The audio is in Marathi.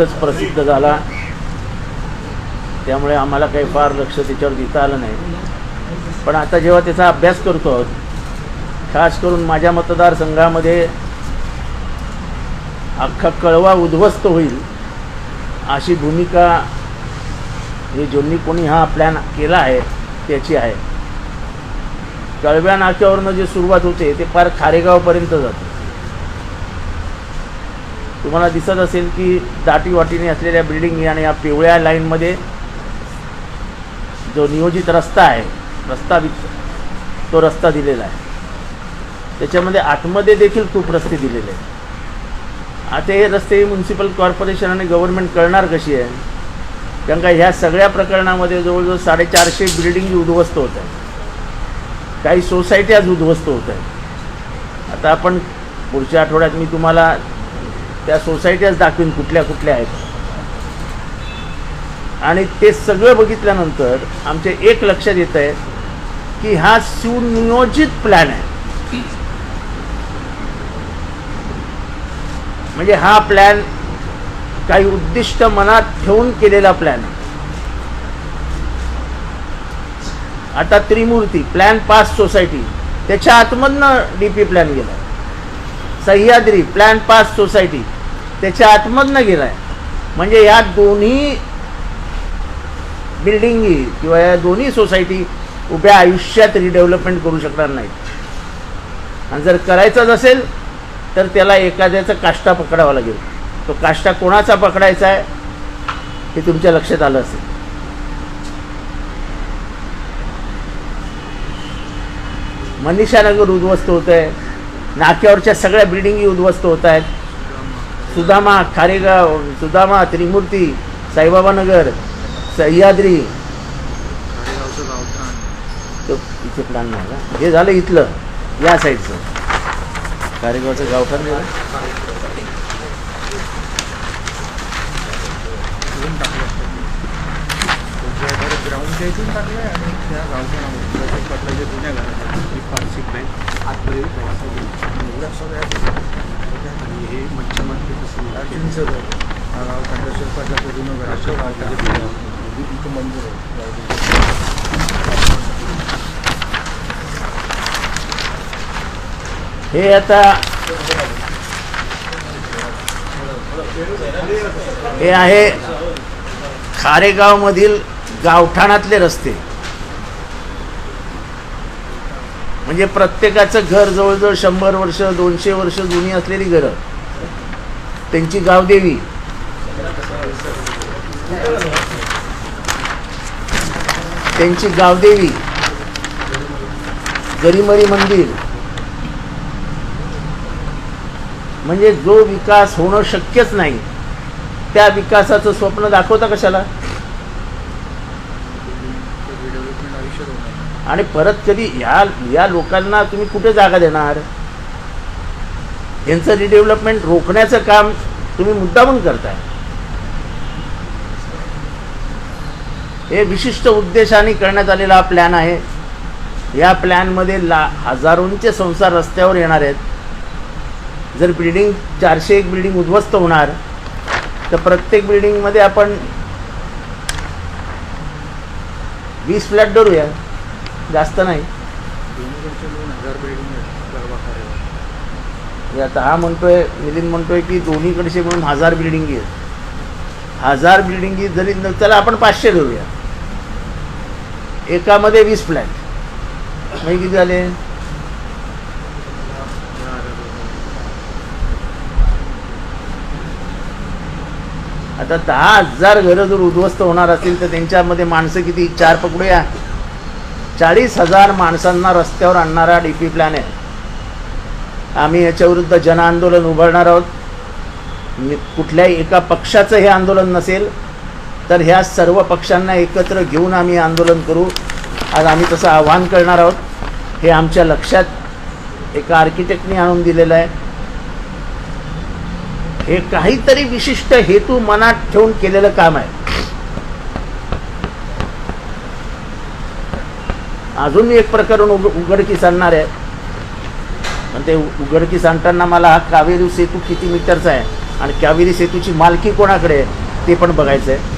प्रसिद्ध झाला. त्यामुळे आम्हाला काही फार लक्ष त्याच्यावर देता आलं नाही. पण आता जेव्हा त्याचा अभ्यास करतो आहोत खास करून माझ्या मतदारसंघामध्ये अख्खा कळवा उद्ध्वस्त होईल अशी भूमिका हे ज्यांनी कोणी हा प्लॅन केला आहे त्याची आहे. कळव्या नाक्यावरनं जे सुरुवात होते ते फार खारेगावपर्यंत जातं. तुम्हाला दिसत असेल की दाटी वाटीने असलेल्या बिल्डिंग आणि या पिवळ्या लाईनमध्ये जो नियोजित रस्ता आहे रस्ता तो रस्ता दिलेला आहे. त्याच्यामध्ये आतमध्ये देखील खूप रस्ते दिलेले आहेत. आता हे रस्ते म्युन्सिपल कॉर्पोरेशन आणि गव्हर्नमेंट करणार कशी आहे? कारण का ह्या सगळ्या प्रकरणामध्ये जवळजवळ साडेचारशे बिल्डिंग उद्ध्वस्त होत आहेत. काही सोसायट्याज उद्ध्वस्त होत आहेत. आता आपण पुढच्या आठवड्यात मी तुम्हाला त्या सोसायट्याच दाखवीन कुठल्या कुठल्या आहेत. आणि ते सगळं बघितल्यानंतर आमचे एक लक्षात येत आहे की हा सुनियोजित प्लॅन आहे. म्हणजे हा प्लॅन काही उद्दिष्ट मनात ठेवून केलेला प्लॅन आता त्रिमूर्ती प्लॅन पास सोसायटी त्याच्या आतमधनं डी पी प्लॅन गेला सह्याद्री प्लॅन पास सोसायटी त्याच्या आतमधनं गेला आहे म्हणजे या दोन्ही बिल्डिंगी किंवा या दोन्ही सोसायटी उभ्या आयुष्यात रिडेव्हलपमेंट करू शकणार नाहीत. आणि जर करायचंच असेल तर त्याला एखाद्याचा काष्टा पकडावा लागेल. तो काष्टा कोणाचा पकडायचा आहे हे तुमच्या लक्षात आलं असेल. मनीषानगर उद्ध्वस्त होत आहे नाक्यावरच्या सगळ्या बिल्डिंगी उद्ध्वस्त होत आहेत. सुदामा खारेगाव सुदामा त्रिमूर्ती साईबाबा नगर सह्याद्री. तो इथे प्लॅन नाही का हे झालं इथलं या साईडचं. कारेगावचं गावठाण? ग्राउंडच्या इथून टाकलंय आणि त्या गावच्या नावावर पाटलाच्या जुन्या घरात बँक आतमध्ये एवढ्या सगळ्या आणि हे हा गाव मंदिर आहे. हे आता हे आहे खारेगावमधील गावठाणातले रस्ते. म्हणजे प्रत्येकाचं घर जवळजवळ शंभर वर्ष दोनशे वर्ष जुनी असलेली घरं. त्यांची गावदेवी त्यांची गावदेवी गरिमरी मंदिर. म्हणजे जो विकास होणं शक्यच नाही त्या विकासाचं स्वप्न दाखवता कशाला? आणि परत कधी या या लोकांना तुम्ही कुठे जागा देणार? यांचं रिडेव्हलपमेंट रोखण्याचं काम तुम्ही मुद्दामून करताय. हे विशिष्ट उद्देशाने करण्यात आलेला हा प्लॅन आहे. या प्लॅनमध्ये ला हजारोंचे संसार रस्त्यावर येणार आहेत. जर बिल्डिंग चारशे एक बिल्डिंग उद्ध्वस्त होणार तर प्रत्येक बिल्डिंगमध्ये आपण वीस फ्लॅट धरूया. जास्त नाही दोन्हीकडचे दोन हजार बिल्डिंग आहेत गरबा खारेगाव म्हणजे आता हा म्हणतोय नितीन म्हणतोय की दोन्हीकडचे म्हणून हजार बिल्डिंगी आहेत हजार बिल्डिंगी जरी त्याला आपण पाचशे धरूया एकामध्ये वीस फ्लॅट म्हणजे किती झाले? आता दहा हजार घरं जर उद्ध्वस्त होणार असतील तर त्यांच्यामध्ये माणसं किती? चार पकडूया. चाळीस हजार माणसांना रस्त्यावर आणणारा डी पी प्लॅन आहे. आम्ही याच्याविरुद्ध जनआंदोलन उभारणार आहोत. कुठल्याही एका पक्षाचं हे आंदोलन नसेल तर ह्या सर्व पक्षांना एकत्र घेऊन आम्ही आंदोलन करू. आज आम्ही तसं आव्हान करणार आहोत. हे आमच्या लक्षात एका आर्किटेक्टने आणून दिलेलं आहे. हे काहीतरी विशिष्ट हेतू मनात ठेवून केलेलं काम आहे. अजून एक प्रकरण उग उघडकीस आणणार आहे. पण ते उघडकीस आणताना मला हा कावेरी सेतू किती मीटरचा आहे आणि कावेरी सेतूची मालकी कोणाकडे आहे ते पण बघायचं आहे